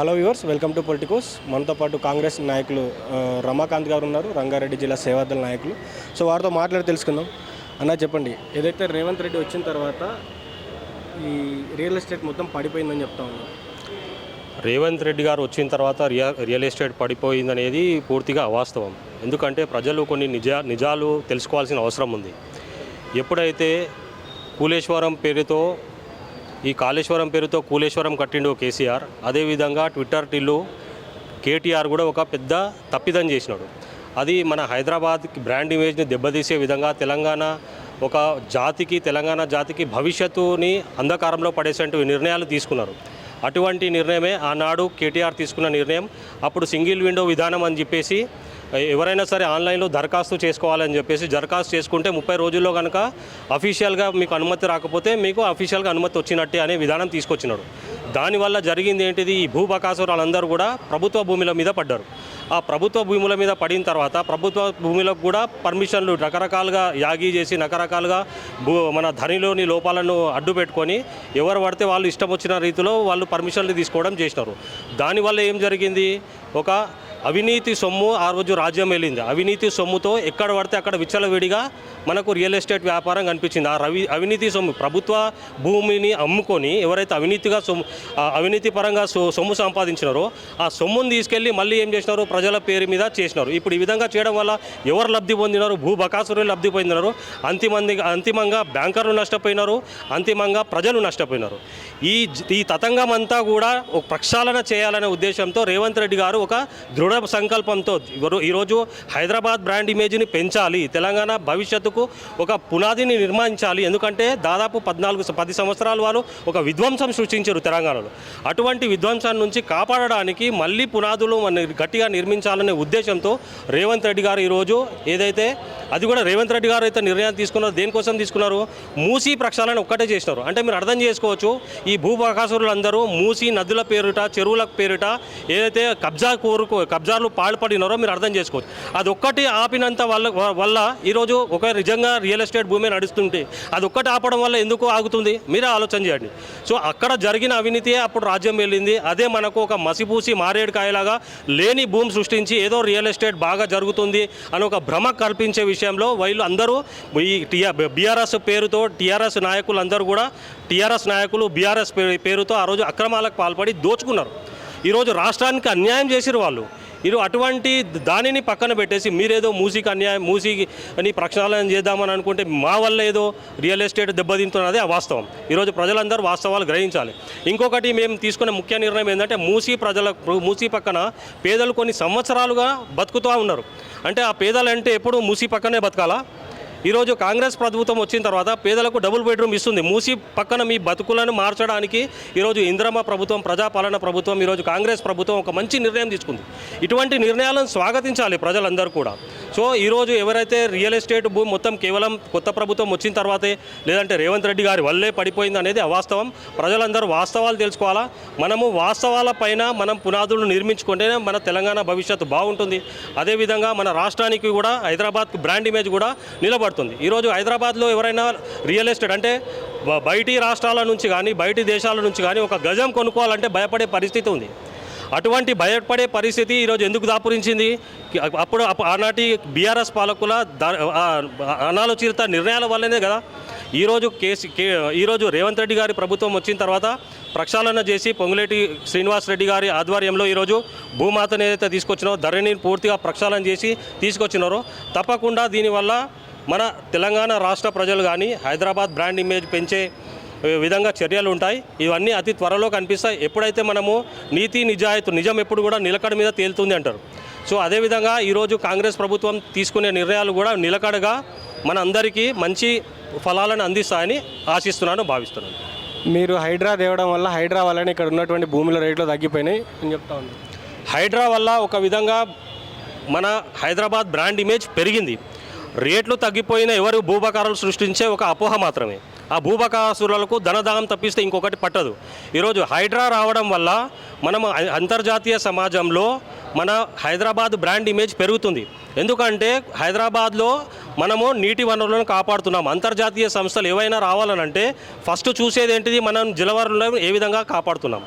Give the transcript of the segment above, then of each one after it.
Hello viewers welcome to Politikos. మనతో పాటు కాంగ్రెస్ నాయకులు రమాకాంత్ గారు ఉన్నారు రంగారెడ్డి జిల్లా సేవాదళ నాయకులు. సో వారితో మాట్లాడి తెలుసుకుందాం. అన్న చెప్పండి. ఏదైతే రేవంత్ రెడ్డి వచ్చిన తర్వాత ఈ రియల్ ఎస్టేట్ మొత్తం పడిపోయిందని చెప్తా ఉన్నాం. రేవంత్ రెడ్డి గారు వచ్చిన తర్వాత రియా రియల్ ఎస్టేట్ పడిపోయిందనేది పూర్తిగా అవాస్తవం. ఎందుకంటే ప్రజలు కొన్ని నిజా నిజాలు తెలుసుకోవాల్సిన అవసరం ఉంది. ఎప్పుడైతే కూలేశ్వరం పేరుతో ఈ కాళేశ్వరం పేరుతో కూలేశ్వరం కట్టిండు కేసీఆర్. అదేవిధంగా ట్విట్టర్ టిల్లు కేటీఆర్ కూడా ఒక పెద్ద తప్పిదం చేసినాడు. అది మన హైదరాబాద్ బ్రాండ్ ఇమేజ్ని దెబ్బతీసే విధంగా తెలంగాణ ఒక జాతికి తెలంగాణ జాతికి భవిష్యత్తుని అంధకారంలో పడేసేటువంటి నిర్ణయాలు తీసుకున్నారు. అటువంటి నిర్ణయమే ఆనాడు కేటీఆర్ తీసుకున్న నిర్ణయం. అప్పుడు సింగిల్ విండో విధానం అని చెప్పేసి ఎవరైనా సరే ఆన్లైన్లో దరఖాస్తు చేసుకోవాలని చెప్పేసి దరఖాస్తు చేసుకుంటే ముప్పై రోజుల్లో కనుక అఫీషియల్గా మీకు అనుమతి రాకపోతే మీకు అఫీషియల్గా అనుమతి వచ్చినట్టే అనే విధానం తీసుకొచ్చినాడు. దానివల్ల జరిగింది ఏంటిది? ఈ భూబకాసురాలందరూ కూడా ప్రభుత్వ భూముల మీద పడ్డారు. ఆ ప్రభుత్వ భూముల మీద పడిన తర్వాత ప్రభుత్వ భూములకు కూడా పర్మిషన్లు రకరకాలుగా యాగి చేసి రకరకాలుగా భూ మన ధనిలోని లోపాలను అడ్డు పెట్టుకొని ఎవరు పడితే వాళ్ళు ఇష్టం వచ్చిన రీతిలో వాళ్ళు పర్మిషన్లు తీసుకోవడం చేసినారు. దానివల్ల ఏం జరిగింది? ఒక అవినీతి సొమ్ము ఆ రోజు రాజ్యం వెళ్ళింది అవినీతి సొమ్ముతో ఎక్కడ పడితే అక్కడ విచ్చలవిడిగా మనకు రియల్ ఎస్టేట్ వ్యాపారం కనిపించింది. ఆ రవి అవినీతి సొమ్ము ప్రభుత్వ భూమిని అమ్ముకొని ఎవరైతే అవినీతిగా సొమ్ము అవినీతి పరంగా సొ- సొమ్ము సంపాదించినారో ఆ సొమ్మును తీసుకెళ్ళి మళ్ళీ ఏం చేసినారు? ప్రజల పేరు మీద చేసినారు. ఇప్పుడు ఈ విధంగా చేయడం వల్ల ఎవరు లబ్ధి పొందినారు? భూ బకాసురులు లబ్ధి పొందినారు. అంతిమంది అంతిమంగా బ్యాంకర్లు నష్టపోయినారు. అంతిమంగా ప్రజలు నష్టపోయినారు. ఈ ఈ తతంగం అంతా కూడా ఒక ప్రక్షాళన చేయాలనే ఉద్దేశంతో రేవంత్ రెడ్డి గారు ఒక దృఢ సంకల్పంతో ఈరోజు హైదరాబాద్ బ్రాండ్ ఇమేజ్ని పెంచాలి. తెలంగాణ భవిష్యత్తు మటుకు ఒక పునాదిని నిర్మించాలి. ఎందుకంటే దాదాపు పద్నాలుగు పది సంవత్సరాలు వాళ్ళు ఒక విధ్వంసం సృష్టించారు తెలంగాణలో. అటువంటి విధ్వంసాన్ని నుంచి కాపాడడానికి మళ్ళీ పునాదులు మన గట్టిగా నిర్మించాలనే ఉద్దేశంతో రేవంత్ రెడ్డి గారు ఈరోజు ఏదైతే అది కూడా రేవంత్ రెడ్డి గారు అయితే నిర్ణయం తీసుకున్నారు దేనికోసం తీసుకున్నారు? మూసీ ప్రక్షాళన ఒక్కటే చేసినారు. అంటే మీరు అర్థం చేసుకోవచ్చు ఈ భూభాకాసురులు అందరూ మూసీ నదుల పేరుట చెరువుల పేరుట ఏదైతే కబ్జా కోరుకు కబ్జాలు పాల్పడినారో మీరు అర్థం చేసుకోవచ్చు. అది ఒక్కటి ఆపినంత వల్ల వల్ల ఈరోజు ఒక నిజంగా రియల్ ఎస్టేట్ భూమి నడుస్తుంటే అది ఒక్కటి ఆపడం వల్ల ఎందుకు ఆగుతుంది? మీరే ఆలోచన చేయండి. సో అక్కడ జరిగిన అవినీతియే అప్పుడు రాజ్యం వెళ్ళింది. అదే మనకు ఒక మసిపూసి మారేడు కాయలాగా లేని భూమి సృష్టించి ఏదో రియల్ ఎస్టేట్ బాగా జరుగుతుంది అని ఒక భ్రమ కల్పించే విషయంలో వీళ్ళు అందరూ ఈ టీఆర్ బీఆర్ఎస్ పేరుతో టీఆర్ఎస్ నాయకులు అందరూ కూడా టీఆర్ఎస్ నాయకులు బీఆర్ఎస్ పేరుతో ఆ రోజు అక్రమాలకు పాల్పడి దోచుకున్నారు. ఈరోజు రాష్ట్రానికి అన్యాయం చేసిరు వాళ్ళు. ఇరు అటువంటి దానిని పక్కన పెట్టేసి మీరేదో మూసీకి అన్యాయం మూసీకి అని ప్రక్షాళన చేద్దామని అనుకుంటే మా వల్ల ఏదో రియల్ ఎస్టేట్ దెబ్బతింటున్నది వాస్తవం. ఈరోజు ప్రజలందరూ వాస్తవాలు గ్రహించాలి. ఇంకొకటి మేము తీసుకునే ముఖ్య నిర్ణయం ఏంటంటే మూసీ ప్రజల మూసీ పక్కన పేదలు కొన్ని సంవత్సరాలుగా బతుకుతూ ఉన్నారు. అంటే ఆ పేదలంటే ఎప్పుడు మూసీ పక్కనే బతకాలా? ఈరోజు కాంగ్రెస్ ప్రభుత్వం వచ్చిన తర్వాత పేదలకు డబుల్ బెడ్రూమ్ ఇస్తుంది. మూసి పక్కన మీ బతుకులను మార్చడానికి ఈరోజు ఇంద్రమ ప్రభుత్వం ప్రజాపాలన ప్రభుత్వం ఈరోజు కాంగ్రెస్ ప్రభుత్వం ఒక మంచి నిర్ణయం తీసుకుంది. ఇటువంటి నిర్ణయాలను స్వాగతించాలి ప్రజలందరూ కూడా. సో ఈరోజు ఎవరైతే రియల్ ఎస్టేట్ భూమి మొత్తం కేవలం కొత్త ప్రభుత్వం వచ్చిన తర్వాతే లేదంటే రేవంత్ రెడ్డి గారి వల్లే పడిపోయింది అనేది అవాస్తవం. ప్రజలందరూ వాస్తవాలు తెలుసుకోవాలా? మనము వాస్తవాల పైన మనం పునాదులను నిర్మించుకుంటేనే మన తెలంగాణ భవిష్యత్తు బాగుంటుంది. అదేవిధంగా మన రాష్ట్రానికి కూడా హైదరాబాద్ బ్రాండ్ ఇమేజ్ కూడా నిలబడుతుంది ఈరోజు హైదరాబాద్లో ఎవరైనా రియల్ ఎస్టేట్ అంటే బయటి రాష్ట్రాల నుంచి కానీ బయటి దేశాల నుంచి కానీ ఒక గజం కొనుక్కోవాలంటే భయపడే పరిస్థితి ఉంది. అటువంటి భయపడే పరిస్థితి ఈరోజు ఎందుకు దాపురించింది? అప్పుడు ఆనాటి బీఆర్ఎస్ పాలకుల అనాలోచిత నిర్ణయాల వల్లనే కదా ఈరోజు కేసీ కే ఈరోజు రేవంత్ రెడ్డి గారి ప్రభుత్వం వచ్చిన తర్వాత ప్రక్షాళన చేసి పొంగులేటి శ్రీనివాస్ రెడ్డి గారి ఆధ్వర్యంలో ఈరోజు భూమాతను ఏదైతే తీసుకొచ్చినారో ధరణిని పూర్తిగా ప్రక్షాళన చేసి తీసుకొచ్చినారో తప్పకుండా దీనివల్ల మన తెలంగాణ రాష్ట్ర ప్రజలు కానీ హైదరాబాద్ బ్రాండ్ ఇమేజ్ పెంచే విధంగా చర్యలు ఉంటాయి. ఇవన్నీ అతి త్వరలో కనిపిస్తాయి. ఎప్పుడైతే మనము నీతి నిజాయితీ నిజం ఎప్పుడు కూడా నిలకడ మీద తేలుతుంది అంటారు. సో అదేవిధంగా ఈరోజు కాంగ్రెస్ ప్రభుత్వం తీసుకునే నిర్ణయాలు కూడా నిలకడగా మన అందరికీ మంచి ఫలాలను అందిస్తాయని ఆశిస్తున్నాను భావిస్తున్నాను. మీరు హైడ్రా తేవడం వల్ల హైడ్రా వల్లనే ఇక్కడ ఉన్నటువంటి భూముల రేట్లు తగ్గిపోయినాయి అని చెప్తా ఉన్నాను హైడ్రా వల్ల ఒక విధంగా మన హైదరాబాద్ బ్రాండ్ ఇమేజ్ పెరిగింది. రేట్లు తగ్గిపోయిన ఎవరు భూబకారాలు సృష్టించే ఒక అపోహ మాత్రమే. ఆ భూబకాసురులకు ధనదానం తప్పిస్తే ఇంకొకటి పట్టదు. ఈరోజు హైడ్రా రావడం వల్ల మనం అంతర్జాతీయ సమాజంలో మన హైదరాబాద్ బ్రాండ్ ఇమేజ్ పెరుగుతుంది. ఎందుకంటే హైదరాబాద్లో మనము నీటి వనరులను కాపాడుతున్నాం. అంతర్జాతీయ సంస్థలు ఏవైనా రావాలనంటే ఫస్ట్ చూసేది ఏంటిది? మనం జలవనరులను ఏ విధంగా కాపాడుతున్నాం?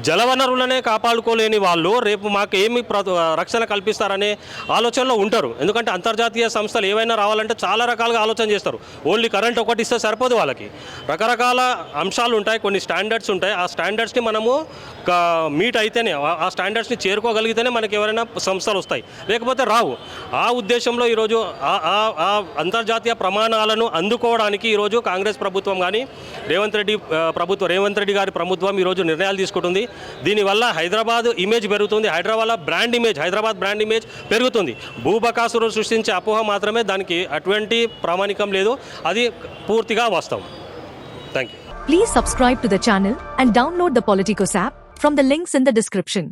జలవనరులనే కాపాడుకోలేని వాళ్ళు రేపు మాకు ఏమి ప్ర రక్షణ కల్పిస్తారనే ఆలోచనలో ఉంటారు. ఎందుకంటే అంతర్జాతీయ సంస్థలు ఏవైనా రావాలంటే చాలా రకాలుగా ఆలోచన చేస్తారు. ఓన్లీ కరెంట్ ఒకటి ఇస్తే సరిపోదు వాళ్ళకి. రకరకాల అంశాలు ఉంటాయి కొన్ని స్టాండర్డ్స్ ఉంటాయి. ఆ స్టాండర్డ్స్ని మనము మీట్ అయితేనే ఆ- ఆ స్టాండర్డ్స్ని చేరుకోగలిగితేనే మనకి ఎవరైనా సంస్థలు వస్తాయి. లేకపోతే రావు. ఆ ఉద్దేశంలో ఈరోజు ఆ- ఆ- అంతర్జాతీయ ప్రమాణాలను అందుకోవడానికి ఈరోజు కాంగ్రెస్ ప్రభుత్వం కానీ రేవంత్ రెడ్డి ప్రభుత్వం రేవంత్ రెడ్డి గారి ప్రభుత్వం ఈరోజు నిర్ణయాలు తీసుకుంటుంది. దీనివల్ల హైదరాబాద్ ఇమేజ్ పెరుగుతుంది. Hyderabad brand image Hyderabad brand image పెరుగుతుంది. భూబకాసురు సృష్టించే అపోహ మాత్రమే దానికి అటువంటి ప్రామాణికం లేదు. అది పూర్తిగా వాస్తవం. Thank you please subscribe to the channel and download the Politikos app from the links in the description